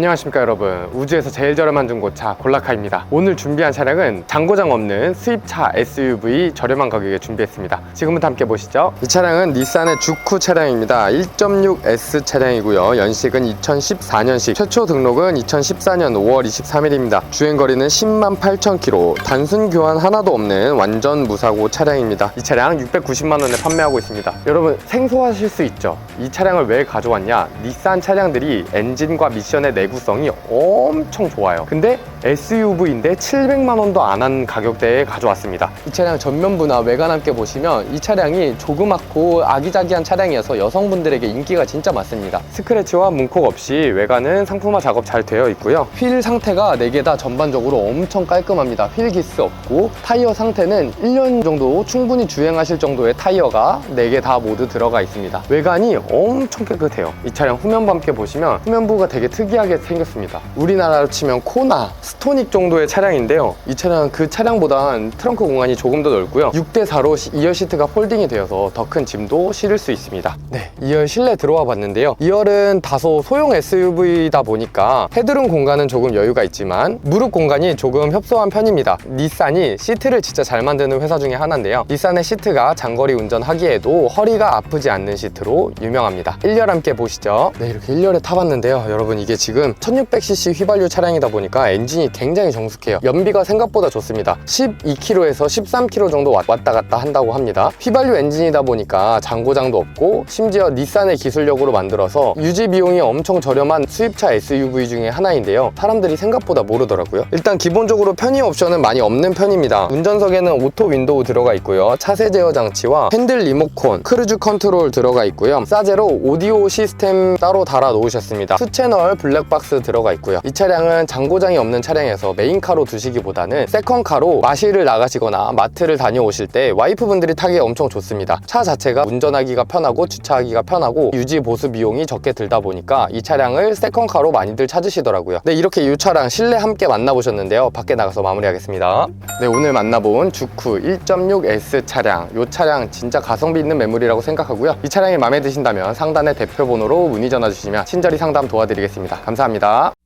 안녕하십니까 여러분. 우주에서 제일 저렴한 중고차 골라카입니다. 오늘 준비한 차량은 잔고장 없는 수입차 SUV 저렴한 가격에 준비했습니다. 지금부터 함께 보시죠. 이 차량은 닛산의 주쿠 차량입니다. 1.6S 차량이고요. 연식은 2014년식 최초 등록은 2014년 5월 23일입니다. 주행거리는 10만 8천 킬로 단순 교환 하나도 없는 완전 무사고 차량입니다. 이 차량 690만원에 판매하고 있습니다. 여러분 생소하실 수 있죠? 이 차량을 왜 가져왔냐? 닛산 차량들이 엔진과 미션의 내구성이 엄청 좋아요. 근데 SUV인데 700만 원도 안 한 가격대에 가져왔습니다. 이 차량 전면부나 외관 함께 보시면 이 차량이 조그맣고 아기자기한 차량이어서 여성분들에게 인기가 진짜 많습니다. 스크래치와 문콕 없이 외관은 상품화 작업 잘 되어 있고요. 휠 상태가 4개 다 전반적으로 엄청 깔끔합니다. 휠 기스 없고 타이어 상태는 1년 정도 충분히 주행하실 정도의 타이어가 4개 다 모두 들어가 있습니다. 외관이 엄청 깨끗해요. 이 차량 후면부 함께 보시면 후면부가 되게 특이하게 생겼습니다. 우리나라로 치면 코나 스토닉 정도의 차량인데요. 이 차량은 그 차량보단 트렁크 공간이 조금 더 넓고요. 6대4로 2열 시트가 폴딩이 되어서 더 큰 짐도 실을 수 있습니다. 네 2열 실내 들어와 봤는데요. 2열은 다소 소형 SUV다 보니까 헤드룸 공간은 조금 여유가 있지만 무릎 공간이 조금 협소한 편입니다. 닛산이 시트를 진짜 잘 만드는 회사 중에 하나인데요. 닛산의 시트가 장거리 운전하기에도 허리가 아프지 않는 시트로 유명합니다. 1열 함께 보시죠. 네 이렇게 1열에 타봤는데요. 여러분 이게 지금 1600cc 휘발유 차량이다 보니까 엔진이 굉장히 정숙해요. 연비가 생각보다 좋습니다. 12km에서 13km 정도 왔- 왔다 갔다 한다고 합니다. 휘발유 엔진이다 보니까 장고장도 없고 심지어 닛산의 기술력으로 만들어서 유지 비용이 엄청 저렴한 수입차 SUV 중에 하나인데요. 사람들이 생각보다 모르더라고요. 일단 기본적으로 편의 옵션은 많이 없는 편입니다. 운전석에는 오토 윈도우 들어가 있고요. 차세 제어 장치와 핸들 리모컨 크루즈 컨트롤 들어가 있고요. 싸제로 오디오 시스템 따로 달아 놓으셨습니다. 수채널 블랙 박스 들어가 있고요. 이 차량은 장고장이 없는 차량에서 메인카로 두시기보다는 세컨카로 마실을 나가시거나 마트를 다녀오실 때 와이프분들이 타기에 엄청 좋습니다. 차 자체가 운전하기가 편하고 주차하기가 편하고 유지 보수 비용이 적게 들다 보니까 이 차량을 세컨카로 많이들 찾으시더라고요. 네 이렇게 이 차량 실내 함께 만나보셨는데요. 밖에 나가서 마무리하겠습니다. 네 오늘 만나본 주쿠 1.6S 차량. 이 차량 진짜 가성비 있는 매물이라고 생각하고요. 이 차량이 마음에 드신다면 상단의 대표 번호로 문의 전화 주시면 친절히 상담 도와드리겠습니다 감사합니다